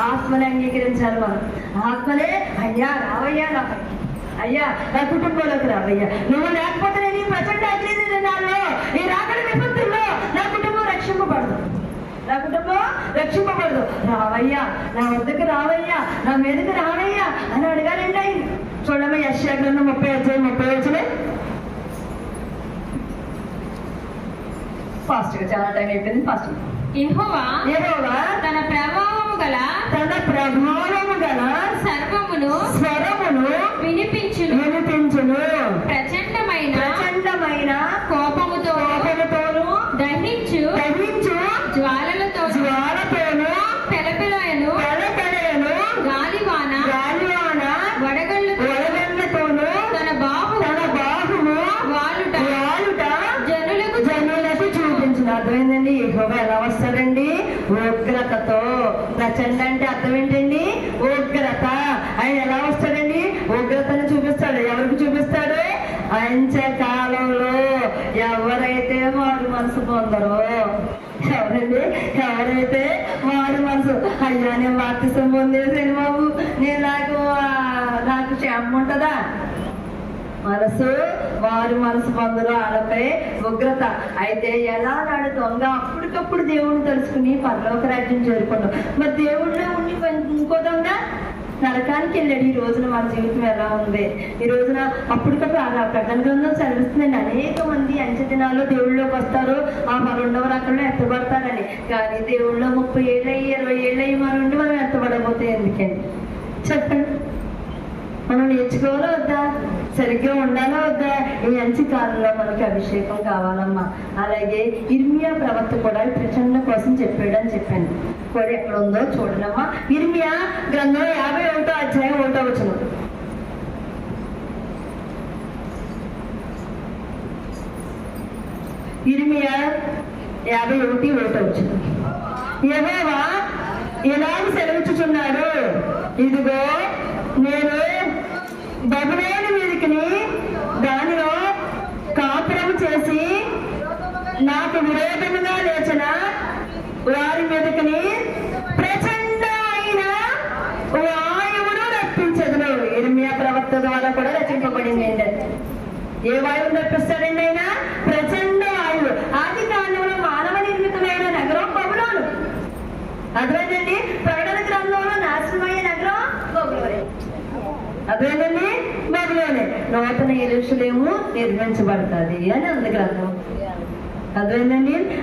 ఆత్మని అంగీకరించాలి మనం. ఆత్మనే అయ్యా రావయ్యా నా పైకి. అయ్యా నా కుటుంబంలోకి రావయ్యా. నువ్వు లేకపోతే నేను ఈ ప్రచండ అగ్ని దినాల్లో ఈ రాకడి విపత్తుల్లో నా కుటుంబం రక్షింపబడదు. నా కుటుంబం రక్షింపబడదు. రావయ్యా నా వద్దకు రావయ్యా నా మీదకి రావయ్యా అని అడగాలండి ఆయన చూడమ్మ యశ్యా గ్రంథం ముప్పై వచ్చాయి ముప్పై వచ్చలే ఫాస్ట్గా చాలా టైం అయిపోయింది ఫాస్ట్ యెహోవా ఏదోగా తన ప్రభావము గల తన ప్రభావము గల సర్వమును స్వరమును వినిపించును. వినిపించును. ప్రచండమైన ప్రచండమైన కోపముతో కోపముతోను దహించు దహించు జ్వాలలతో జ్వాలతోను పెలపెలయను వెలకడయను గాలివాన గాలివాన వడగళ్ళతో వడగండ్లతోను తన బాహు తన బాహుము వాలుట వాలుట జనులకు జనులకు చూపించిన. అర్థమైందండి? ఎలా వస్తాడండి? ఉగ్రతతో ప్రచండ అంటే అర్థం ఏంటండి? ఉగ్రత. ఆయన ఎలా వస్తాడండి? ఉగ్రతను చూపిస్తాడు. ఎవరికి చూపిస్తాడు? అంచె కాలంలో ఎవరైతే వారు మనసు పొందరో. ఎవరండి? ఎవరైతే వారి మనసు. అయ్యా నేను బాప్తిసం పొందేసాను బాబు. నేను నాకు నాకు క్షేమం ఉంటుందా? మనసు వారి మనసు పొందరు ఆడపై ఉగ్రత. అయితే ఎలా నాడు దొంగ అప్పటికప్పుడు దేవుడిని తెలుసుకుని పరలోక రాజ్యం చేరుకున్నాం మరి దేవుడిలో ఉండి ఇంకో దొంగ నరకానికి వెళ్ళాడు. ఈ రోజున మన జీవితం ఎలా ఉంది? ఈ రోజున అప్పటికప్పుడు అలా ప్రకటన గ్రంథం చదివిస్తుందండి. అనేక మంది అంచె దినాల్లో దేవుళ్ళలోకి వస్తారు. ఆ మరుండవ రకంలో ఎత్తబడతారని. కానీ దేవుళ్ళో ముప్పై ఏళ్ళయి ఇరవై ఏళ్ళయి మరుండి మనం ఎత్తబడబోతే ఎందుకండి? చెప్పండి. మనం నేర్చుకోవాలా వద్దా? సరిగ్గా ఉండాలా వద్దా? ఈ మంచి కాలంలో మనకి అభిషేకం కావాలమ్మా. అలాగే ఇర్మియా ప్రవక్త కూడా ప్రచండ కోసం చెప్పాడు అని చెప్పాను. కూడా ఎక్కడ ఉందో చూడనమ్మా. ఇర్మియా గ్రంథం యాభై ఒకటో అధ్యాయం ఒకటో వచ్చిన ఇర్మియా యాభై ఒకటి ఒకటో వచ్చిన యెహోవా ఎలాంటి చేసి నాకు విరోధముగా లేచిన వారి మీదకి ప్రచండ అయిన వాయువును రప్పించదును. ఇర్మియా ప్రవక్త ద్వారా కూడా రచింపబడింది ఏంటి ఏ వాయువును రప్పిస్తాడండి ఆయన? ప్రచండ వాయువు. ఆది కాలంలో మానవ నిర్మితమైన నగరం బబులోను. అదేనండి ప్రకటన అదేనండి? బబులోనే నూతన ఎరుషులేము నిర్మించబడుతుంది అని ఉంది గ్రంథం అదేనండి?